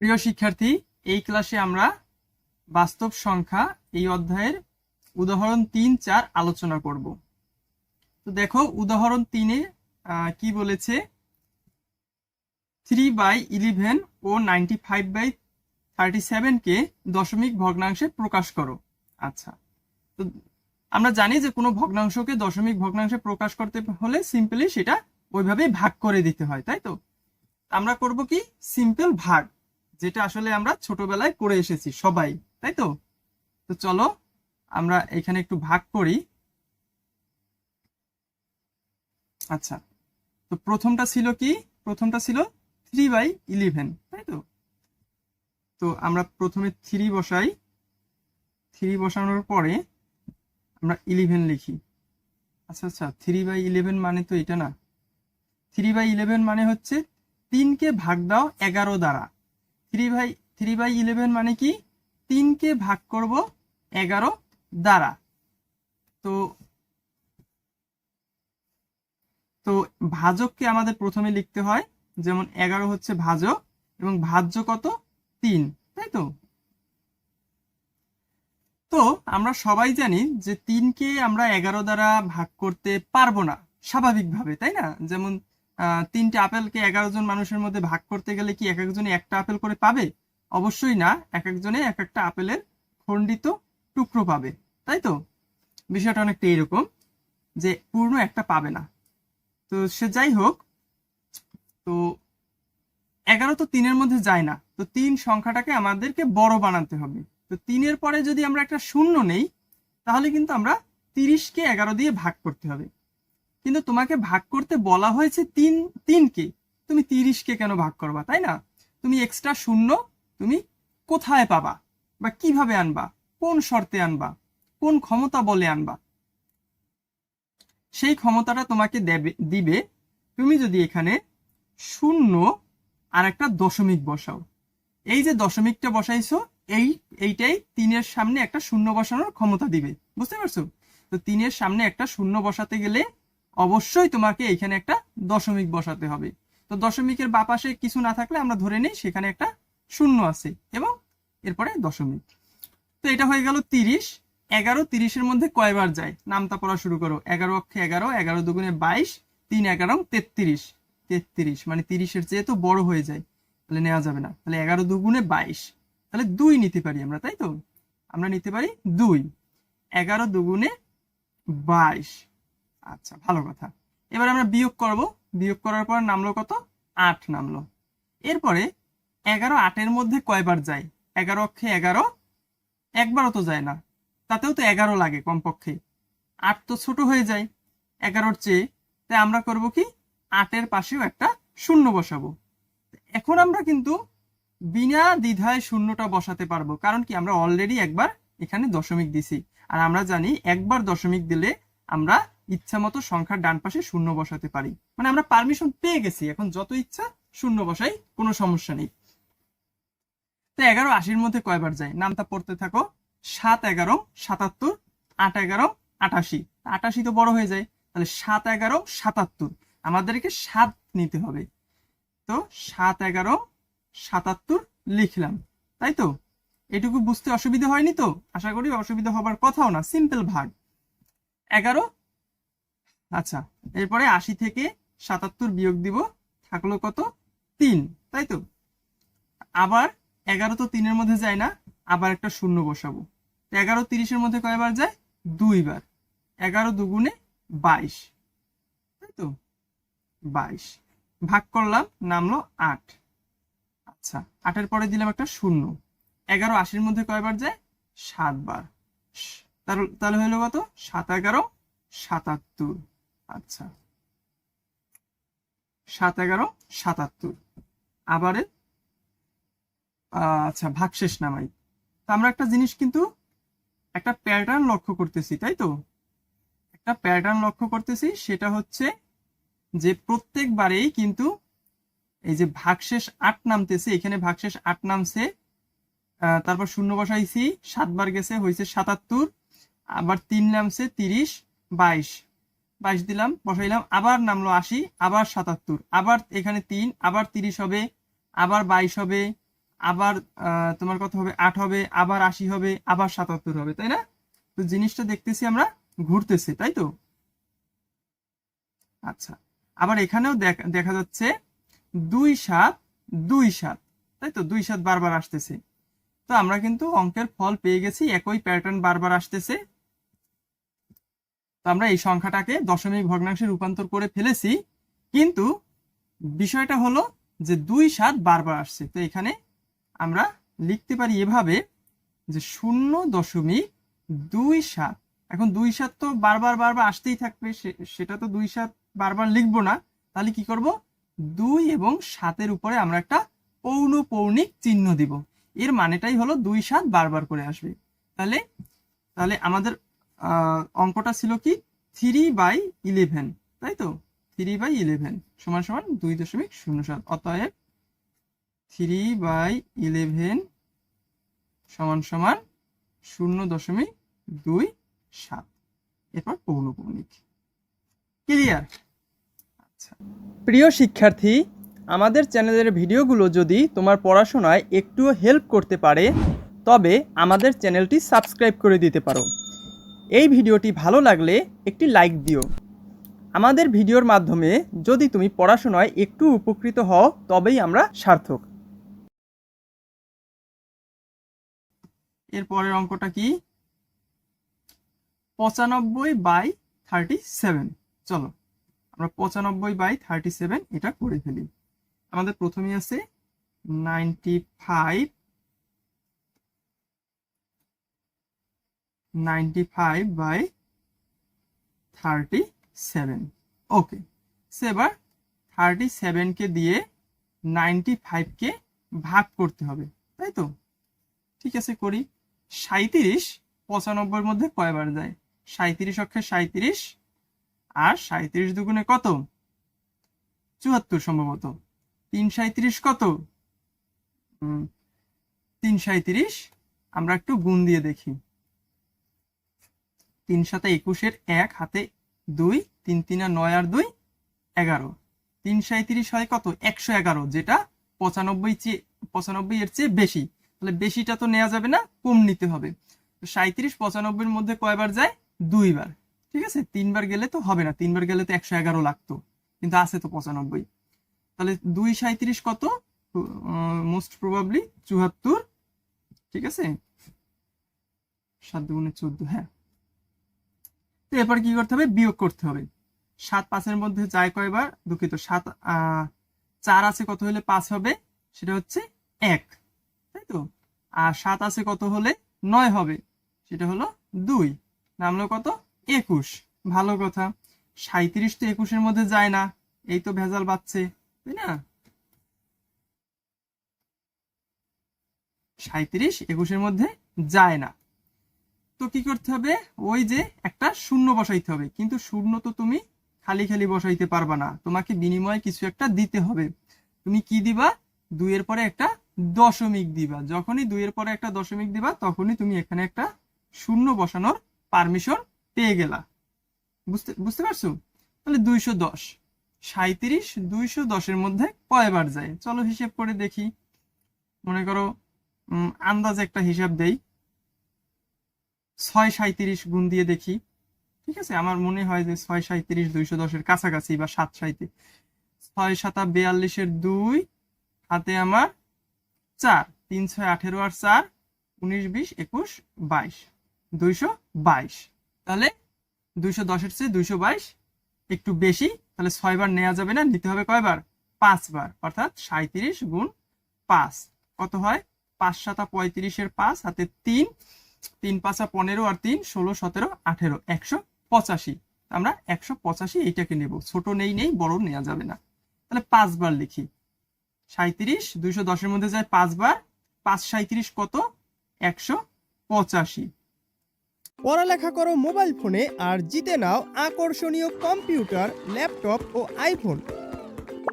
প্রিয় শিক্ষার্থী, এই ক্লাসে আমরা বাস্তব সংখ্যা এই অধ্যায়ের উদাহরণ তিন, চার আলোচনা করব। তো দেখো, উদাহরণ তিনে কি বলেছে? থ্রি বাই ইলেভেন ও নাইনটি ফাইভ বাই থার্টি সেভেনকে দশমিক ভগ্নাংশে প্রকাশ করো। আচ্ছা তো আমরা জানি যে কোনো ভগ্নাংশকে দশমিক ভগ্নাংশে প্রকাশ করতে হলে সিম্পলি সেটা ওইভাবেই ভাগ করে দিতে হয়, তাই তো? আমরা করব কি? সিম্পল ভাগ। যেটা আসলে আমরা ছোটবেলায় করে এসেছি, সবাই, তাই তো? তো চলো, আমরা এখানে একটু ভাগ করি। আচ্ছা তো প্রথমটা ছিল কি? প্রথমটা ছিল থ্রি বাই ইলেভেন তাই তো? তো আমরা প্রথমে থ্রি বসাই। থ্রি বসানোর পরে আমরা ইলেভেন লিখি। আচ্ছা আচ্ছা থ্রি বাই ইলেভেন মানে তো এটা না। থ্রি বাই ইলেভেন মানে হচ্ছে তিনকে ভাগ দাও এগারো দ্বারা। Three by three by eleven মানে কি? তিনকে ভাগ করব এগারো দ্বারা। তো তো ভাজককে আমাদের প্রথমে লিখতে হয়, যেমন এগারো হচ্ছে ভাজক এবং ভাজ্য কত? তিন, তাই তো? তো আমরা সবাই জানি যে তিনকে আমরা এগারো দ্বারা ভাগ করতে পারব না, স্বাভাবিকভাবে, তাই না? যেমন তিনটে আপেলকে এগারো জন মানুষের মধ্যে ভাগ করতে গেলে কি এক একজনে একটা আপেল করে পাবে? অবশ্যই না। এক একজনে এক একটা আপেলের খণ্ডিত টুকরো পাবে। তাই তো? বিষয়টা অনেকটা এরকম যে পূর্ণ একটা পাবে না। তো সে যাই হোক, তো এগারো তো তিনের মধ্যে যায় না। তো তিন সংখ্যাটাকে আমাদেরকে বড় বানাতে হবে। তো তিনের পরে যদি আমরা একটা শূন্য নেই, তাহলে কিন্তু আমরা তিরিশকে এগারো দিয়ে ভাগ করতে হবে। কিন্তু তোমাকে ভাগ করতে বলা হয়েছে তিন, তিনকে। তুমি তিরিশকে কেন ভাগ করবা, তাই না? তুমি এক্সট্রা শূন্য, তুমি কোথায় পাবা? বা কীভাবে আনবা? কোন শর্তে আনবা? কোন ক্ষমতা বলে আনবা? সেই ক্ষমতাটা তোমাকে দেবে, দিবে তুমি যদি এখানে শূন্য আর একটা দশমিক বসাও। এই যে দশমিকটা বসাইছো, এই, এইটাই তিনের সামনে একটা শূন্য বসানোর ক্ষমতা দিবে। বুঝতে পারছ? তো তিনের সামনে একটা শূন্য বসাতে গেলে অবশ্যই তোমাকে এখানে একটা দশমিক বসাতে হবে। তো দশমিকের বাপাশে কিছু না থাকলে আমরা ধরে নিই, সেখানে একটা শূন্য আছে এবং এরপরে দশমিক। তো এটা হয়ে গেল তিরিশ। এগারো তিরিশের মধ্যে কয়বার যায়? নামতা পড়া শুরু করো। এগারো অক্ষে এগারো এগারো দুগুণে বাইশ, তিন এগারো, তেত্রিশ। তেত্রিশ মানে তিরিশের চেয়ে তো বড় হয়ে যায়। তাহলে নেওয়া যাবে না। তাহলে এগারো দুগুণে বাইশ। তাহলে দুই নিতে পারি আমরা, তাই তো? আমরা নিতে পারি দুই। এগারো দুগুণে বাইশ। আচ্ছা ভালো কথা। এবার আমরা বিয়োগ করব। বিয়োগ করার পর নামলো কত? আট নামলো। এরপরে এগারো আটের মধ্যে কয়বার যায়? এগারো অক্ষে এগারো, একবারও তো যায় না। তাতেও তো এগারো লাগে কমপক্ষে। আট তো ছোট হয়ে যায়। এগারোর চেয়ে তাই আমরা করব কি? আটের পাশেও একটা শূন্য বসাবো। এখন আমরা কিন্তু বিনা দ্বিধায় শূন্যটা বসাতে পারব। কারণ কি? আমরা অলরেডি একবার এখানে দশমিক দিছি। আর আমরা জানি একবার দশমিক দিলে আমরা ইচ্ছা মতো সংখ্যার ডান পাশে শূন্য বসাতে পারি। মানে আমরা পারমিশন পেয়ে গেছি, এখন যত ইচ্ছা শূন্য বসাই, কোনো সমস্যা নেই। তো এগারো আশির মধ্যে কয়বার যায়? নামটা পড়তে থাকো। সাত এগারো, সাতাত্তর, আট এগারো, আটাশি। আটাশি তো বড় হয়ে যায়। তাহলে সাত এগারো, সাতাত্তর। আমাদেরকে সাত নিতে হবে। তো সাত এগারো, সাতাত্তর লিখলাম। তাই তো? এটুকু বুঝতে অসুবিধা হয়নি তো? আশা করি অসুবিধা হবার কথাও না। সিম্পল ভাগ। এগারো আচ্ছা এরপরে আশি থেকে সাতাত্তর বিয়োগ দিব, থাকল কত? তিন, তাই তো? আবার এগারো তো তিনের মধ্যে যায় না, আবার একটা শূন্য বসাবো। এগারো তিরিশের মধ্যে কয়বার যায়? দুইবার। এগারো দুগুণে বাইশ, তাই তো? বাইশ। ভাগ করলাম, নামলো আট। আচ্ছা আটের পরে দিলাম একটা শূন্য। এগারো আশির মধ্যে কয়বার যায়? সাতবার। তাহলে হইল কত? সাত এগারো, সাতাত্তর। আচ্ছা। সাত এগারো, সাতাত্তর। আবারে আচ্ছা ভাগশেষ নামাই। তো আমরা একটা জিনিস কিন্তু একটা প্যাটার্ন লক্ষ্য করতেছি, তাই তো? একটা প্যাটার্ন লক্ষ্য করতেছি, সেটা হচ্ছে যে প্রত্যেকবারেই কিন্তু এই যে ভাগশেষ আট নামতেছে, এখানে ভাগশেষ আট নামছে তারপর শূন্য বসাইছি, সাতবার গেছে হয়েছে সাতাত্তর, আবার তিন নামছে তিরিশ, বাইশ। বাইশ দিলাম, বসাইলাম, আবার নামলো আশি, আবার সাতাত্তর, আবার এখানে তিন, আবার তিরিশ হবে, আবার বাইশ হবে, আবার তোমার কত হবে? আট হবে, আবার আশি হবে, আবার সাতাত্তর হবে, তাই না? তো জিনিসটা দেখতেছি আমরা, ঘুরতেছে, তাই তো? আচ্ছা আবার এখানেও দেখ- যাচ্ছে দুই সাত দুই সাত, তাই তো? দুই সাত বারবার আসতেছে। তো আমরা কিন্তু অঙ্কের ফল পেয়ে গেছি, একই প্যাটার্ন বারবার আসতেছে। আমরা এই সংখ্যাটাকে দশমিক ভগ্নাংশে রূপান্তর করে ফেলেছি। কিন্তু বিষয়টা হলো যে দুই সাত বারবার আসছে। তো এখানে আমরা লিখতে পারি এভাবে যে শূন্য দশমিক দুই সাত। এখন দুই সাত তো বারবার বারবার আসতেই থাকবে সেটা তো দুই সাত বারবার লিখব না। তাহলে কি করব? দুই এবং সাতের উপরে আমরা একটা পৌনপৌনিক চিহ্ন দিব। এর মানেটাই হলো দুই সাত বারবার করে আসবে। তাহলে তাহলে আমাদের অঙ্কটা ছিল কি? থ্রি বাই ইলেভেন তাই তো? থ্রি বাই ইলেভেন সমান সমান দুই দশমিক শূন্য সাত। অতএব থ্রি বাই ইলেভেন সমান সমান শূন্য দশমিক দুই সাত। এরপর পৌনপৌনিক। ক্লিয়ার আচ্ছা। প্রিয় শিক্ষার্থী, আমাদের চ্যানেলের ভিডিওগুলো যদি তোমার পড়াশোনায় একটুও হেল্প করতে পারে, তবে আমাদের চ্যানেলটি সাবস্ক্রাইব করে দিতে পারো। এই ভিডিওটি ভালো লাগলে একটি লাইক দিও। আমাদের ভিডিওর মাধ্যমে যদি তুমি পড়াশোনায় একটু উপকৃত হও, তবেই আমরা সার্থক। এর পরের অঙ্কটা কি? পঁচানব্বই বাই থার্টি সেভেন। চলো, আমরা পঁচানব্বই বাই থার্টি সেভেন এটা করে ফেলি। আমাদের প্রথমেই আছে ninety five ninety five by thirty seven okay সে এবার থার্টি সেভেনকে দিয়ে নাইনটি ফাইভকে ভাগ করতে হবে, তাই তো? ঠিক আছে, করি। সাঁত্রিশ পঁচানব্বইয়ের মধ্যে কয়বার যায়? সাঁত্রিশ অক্ষে সাঁত্রিশ আর সাঁত্রিশ দুগুণে কত? চুয়াত্তর সম্ভবত। তিন সাঁত্রিশ কত? তিন সাঁত্রিশ আমরা একটু গুণ দিয়ে দেখি। তিন সাথে একুশের এক, হাতে দুই, তিন তিন আর নয় আর দুই, এগারো। তিন সাঁত্রিশ হয় কত? একশো এগারো, যেটা পঁচানব্বই চেয়ে পঁচানব্বই এর চেয়ে বেশি। তাহলে বেশিটা তো নেওয়া যাবে না, কম নিতে হবে। তো সাঁত্রিশ পঁচানব্বইয়ের মধ্যে কয়বার যায়? দুইবার। ঠিক আছে? তিনবার গেলে তো হবে না, তিনবার গেলে তো একশো এগারো লাগতো, কিন্তু আছে তো পঁচানব্বই। তাহলে দুই সাঁত্রিশ কত? মোস্ট প্রবাবলি চুয়াত্তর। ঠিক আছে? সাত দুগুণে চোদ্দ হ্যাঁ। তো এরপর কি করতে হবে? বিয়োগ করতে হবে। সাত পাঁচের মধ্যে যায় কয়বার? দুঃখিত, সাত চার আছে কত হলে পাঁচ হবে? সেটা হচ্ছে এক, তাই তো? আর সাত আছে কত হলে নয় হবে? সেটা হলো দুই, নামলো কত? একুশ, ভালো কথা। সাঁত্রিশ তো একুশের মধ্যে যায় না, এই তো ভেজাল বাচ্ছে তাই না? সাঁত্রিশ একুশের মধ্যে যায় না। তো কি করতে হবে? ওই যে একটা শূন্য বসাইতে হবে। কিন্তু শূন্য তো তুমি খালি খালি বসাইতে পারবা না। তোমাকে বিনিময়ে কিছু একটা দিতে হবে। তুমি কি দিবা? দুইয়ের পরে একটা দশমিক দিবা। যখনই দুইয়ের পরে একটা দশমিক দিবা, তখনই তুমি এখানে একটা শূন্য বসানোর পারমিশন পেয়ে গেলা। বুঝতে বুঝতে পারছ? তাহলে দুইশো দশ। সাঁত্রিশ দুইশো দশের মধ্যে কয়বার যায়? চলো হিসেব করে দেখি। মনে করো আন্দাজ একটা হিসাব দেই। ছয় সাঁত্রিশ গুণ দিয়ে দেখি। ঠিক আছে? আমার মনে হয় যে ছয় সাঁত্রিশ দুইশো দশের কাছাকাছি বা সাত সাঁত্রিশ ছয় সাতা বিয়াল্লিশের দুই, হাতে আমার চার। তিন ছয় আঠেরো আর চার, উনিশ, বিশ, একুশ, বাইশ। দুইশো বাইশ। তাহলে দুইশো দশের চেয়ে দুইশো বাইশ একটু বেশি, তাহলে ছয়বার নেওয়া যাবে না, নিতে হবে কয়বার? পাঁচবার। অর্থাৎ সাঁত্রিশ গুণ পাঁচ। কত হয়? পাঁচ সাতা পঁয়ত্রিশের পাঁচ, হাতে তিন। তিন পাঁচা পনেরো আর তিন, ষোলো, সতেরো, আঠেরো, একশো পঁচাশি। আমরা একশো পঁচাশি এইটাকে নেব। ছোট নেই নেই, বড় নেওয়া যাবে না। তাহলে পাঁচবার লিখি। সাঁত্রিশ দুইশো দশের মধ্যে যায় পাঁচবার। পাঁচ সাঁত্রিশ কত? একশো পঁচাশি। পড়ালেখা করো মোবাইল ফোনে আর জিতে নাও আকর্ষণীয় কম্পিউটার, ল্যাপটপ ও আইফোন।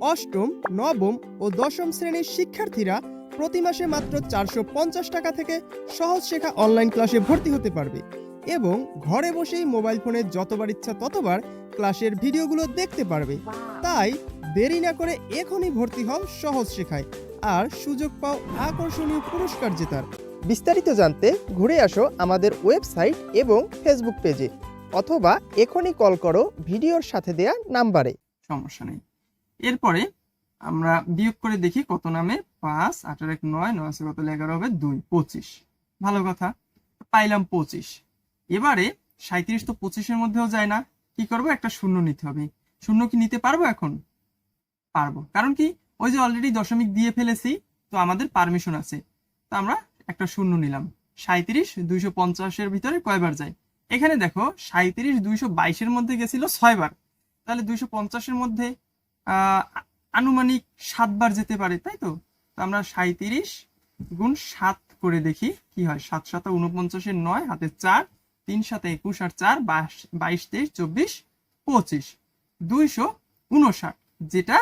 অষ্টম, নবম ও দশম শ্রেণির শিক্ষার্থীরা প্রতি মাসে মাত্র চারশো পঞ্চাশ টাকা থেকে সহজ শেখা অনলাইন ক্লাসে ভর্তি হতে পারবে। এবং ঘরে বসেই মোবাইল ফোনে যতবার ইচ্ছা ততবার ক্লাসের ভিডিওগুলো দেখতে পারবে। তাই দেরি না করে এখনই ভর্তি হও সহজ শেখায়। আর সুযোগ পাও আকর্ষণীয় পুরস্কার জেতার। বিস্তারিত জানতে ঘুরে আসো আমাদের ওয়েবসাইট এবং ফেসবুক পেজে অথবা এখনই কল করো ভিডিওর সাথে দেয়া নাম্বারে। সমস্যা নেই। এরপরে আমরা বিয়োগ করে দেখি কত নামে? পাঁচ আঠারো এক নয় নয় আছে কত এগারো হবে? দুই, পঁচিশ। ভালো কথা, পাইলাম পঁচিশ। এবারে সাঁত্রিশ তো পঁচিশের মধ্যেও যায় না। কি করব? একটা শূন্য নিতে হবে। শূন্য কি নিতে পারব এখন? পারব। কারণ কি? ওই যে অলরেডি দশমিক দিয়ে ফেলেছি, তো আমাদের পারমিশন আছে। তো আমরা একটা শূন্য নিলাম। সাঁত্রিশ দুইশো পঞ্চাশের ভিতরে কয়বার যায়? এখানে দেখো সাঁত্রিশ দুইশো বাইশের মধ্যে গেছিল ছয়বার। তাহলে দুইশো পঞ্চাশের মধ্যে আনুমানিক সাতবার যেতে পারে, তাই তো? আমরা সাঁত্রিশ গুণ সাত করে দেখি কি হয়। সাত সাত উনপঞ্চাশের নয়, হাতে চার, তিন সাথে একুশ আর চার, বাইশ তেইশ, চব্বিশ, পঁচিশ। দুইশো উনষাট যেটা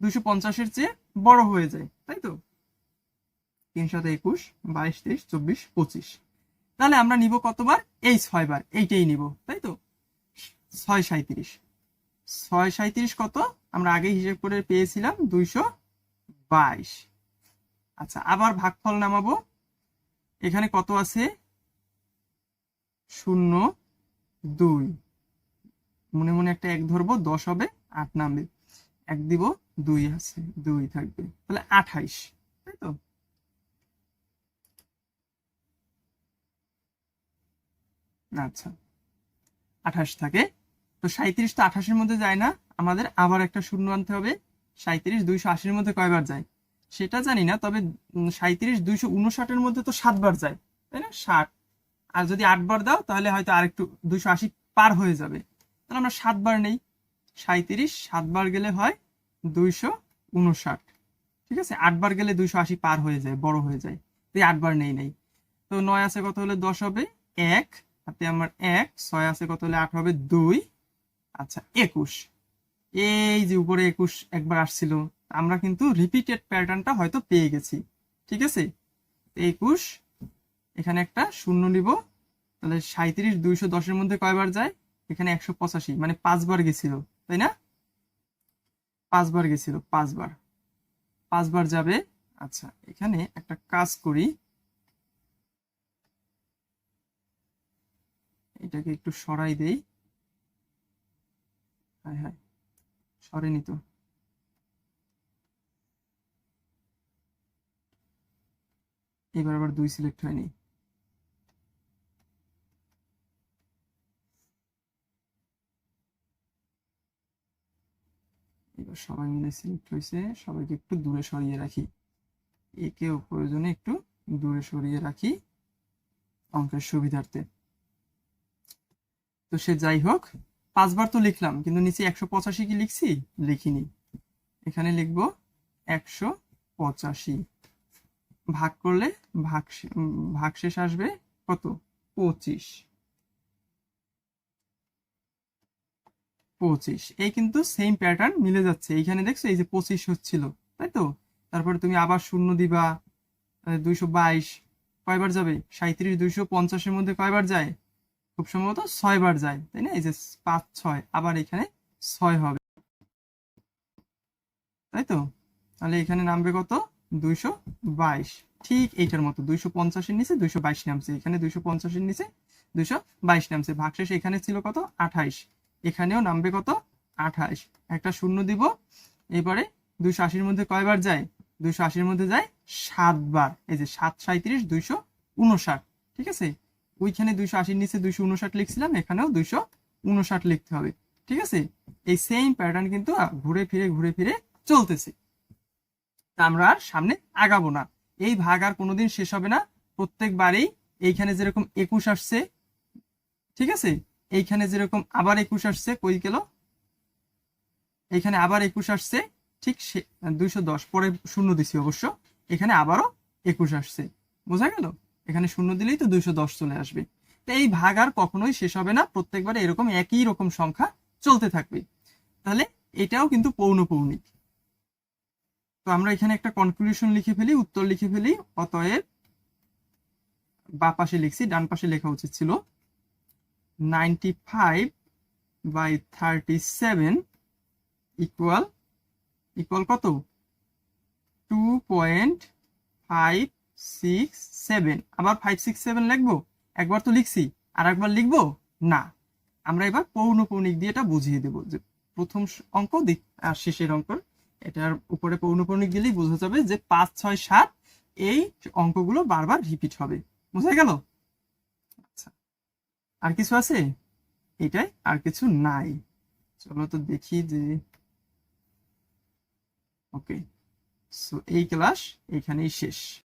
দুইশো পঞ্চাশের চেয়ে বড় হয়ে যায়, তাই তো? তিন সাথে একুশ, বাইশ, তেইশ, চব্বিশ, পঁচিশ। তাহলে আমরা নিব কতবার? এই ছয়বার, এইটাই নিব, তাই তো? ছয় সাঁত্রিশ ছয় সাঁত্রিশ কত? আমরা আগে হিসেব করে পেয়েছিলাম দুইশো বাইশ। আচ্ছা আবার ভাগফল নামাবো। এখানে কত আছে? শূন্য দুই। মনে মনে একটা এক ধরবো, দশ হবে, আট নামবে। এক দিব, দুই আছে, দুই থাকবে। তাহলে আঠাইশ, তাই তো? আচ্ছা আঠাশ থাকে। তো সাঁত্রিশ তো আঠাশের মধ্যে যায় না, আমাদের আবার একটা শূন্য আনতে হবে। সাঁত্রিশ দুইশো আশির মধ্যে কয়বার যায়? সেটা জানি না, তবে সাঁত্রিশ দুইশো উনষাটের মধ্যে তো সাতবার যায়, তাই না? ষাট। আর যদি আটবার দাও, তাহলে হয়তো আরেকটু দুইশো আশি পার হয়ে যাবে। তাহলে আমরা সাতবার নেই। সাঁত্রিশ সাতবার গেলে হয় দুইশো উনষাট। ঠিক আছে? আটবার গেলে দুইশো আশি পার হয়ে যায়, বড় হয়ে যায়। তো এই আটবার নেই নেই। তো নয় আছে কত হলে দশ হবে? এক। হাতে আমার এক, ছয় আছে কত হলে আট হবে? দুই। আচ্ছা একুশ। এই যে উপরে একুশ একবার আসছিল, আমরা কিন্তু রিপিটেড প্যাটার্নটা হয়তো পেয়ে গেছি। ঠিক আছে? একুশ, এখানে একটা শূন্য নিব। তাহলে সাঁত্রিশ দুইশো দশের মধ্যে কয়বার যায়? এখানে একশো পঁচাশি মানে পাঁচবার গেছিল, তাই না? পাঁচবার গেছিল, পাঁচবার। পাঁচবার যাবে। আচ্ছা এখানে একটা কাজ করি। এটাকে একটু সরাই দেই। হ্যাঁ হ্যাঁ সরেনি তো। এবার আবার দুই সিলেক্ট হয়নি। এবার সবাই মিলে সিলেক্ট হয়েছে, সবাইকে একটু দূরে সরিয়ে রাখি। একেও প্রয়োজনে একটু দূরে সরিয়ে রাখি অঙ্কের সুবিধার্থে। তো সে যাই হোক পাঁচবার তো লিখলাম, কিন্তু নিচে একশো পঁচাশি কি লিখছি? লিখিনি। এখানে লিখব একশো পঁচাশি। ভাগ করলে ভাগ ভাগ শেষ আসবে কত? পঁচিশ। পঁচিশ। এই কিন্তু সেম প্যাটার্ন মিলে যাচ্ছে। এইখানে দেখছ এই যে পঁচিশ হচ্ছিল, তাই তো? তারপরে তুমি আবার শূন্য দিবা দুইশো বাইশ, কয়বার যাবে? সাঁত্রিশ দুইশো পঞ্চাশের মধ্যে কয়বার যায়? খুব সম্ভবত ছয় বার যায়, তাই না? এই যে পাঁচ, ছয়, আবার এখানে ছয় হবে। তাই তো? তাহলে এখানে নামবে কত? দুইশো বাইশ। ঠিক এইটার মতো, দুইশো পঞ্চাশের নিচে দুইশো বাইশ নামছে। এখানে দুইশো পঞ্চাশের নিচে দুইশো বাইশ নামছে। ভাগশেষ এখানে ছিল কত? আঠাইশ। এখানেও নামবে কত? আঠাইশ। একটা শূন্য দিব। এবারে দুইশো আশির মধ্যে কয়বার যায়? দুইশো আশির মধ্যে যায় সাতবার। এই যে সাত সাঁত্রিশ দুইশো উনষাট। ঠিক আছে? ওইখানে দুইশো আশির নিচে দুইশো উনষাট লিখছিলাম, এখানেও দুইশো উনষাট লিখতে হবে। ঠিক আছে? এই সেম প্যাটার্ন কিন্তু ঘুরে ফিরে ঘুরে ফিরে চলতেছে। তা আমরা আর সামনে আগাবো না। এই ভাগ আর কোনোদিন শেষ হবে না। প্রত্যেকবারেই এইখানে যেরকম একুশ আসছে, ঠিক আছে? এইখানে যেরকম আবার একুশ আসছে, কই গেল? এইখানে আবার একুশ আসছে, ঠিক সে, দুইশো দশ, পরে শূন্য দিছি অবশ্য। এখানে আবারও একুশ আসছে। বোঝা গেল? এখানে শূন্য দিলেই তো দুইশো দশ চলে আসবে। তো এই ভাগ আর কখনোই শেষ হবে না, প্রত্যেকবারে এরকম একই রকম সংখ্যা চলতে থাকবে। তাহলে এটাও কিন্তু পৌনপৌনিক তো আমরা এখানে একটা কনক্লুশন লিখে ফেলি, উত্তর লিখে ফেলি, অতএব বা পাশে লিখছি, ডান পাশে লেখা উচিত ছিল ninety five by thirty seven equal equal কত? Two point five six seven আবার ফাইভ সিক্স সেভেন লিখব? একবার তো লিখছি। আর একবার লিখব? না। আমরা এবার দিয়ে এটা বুঝিয়ে দেবো যে প্রথম অঙ্ক আর শেষের এটার উপরে পৌনপৌনিক দিলেই বোঝা যাবে যে পাঁচ, ছয়, সাত, এই অঙ্কগুলো বারবার রিপিট হবে। বোঝা গেল? আচ্ছা। আর কিছু আছে? এটাই আর কিছু নাই। চলো তো দেখি যে ওকে সো এই ক্লাস এইখানেই শেষ।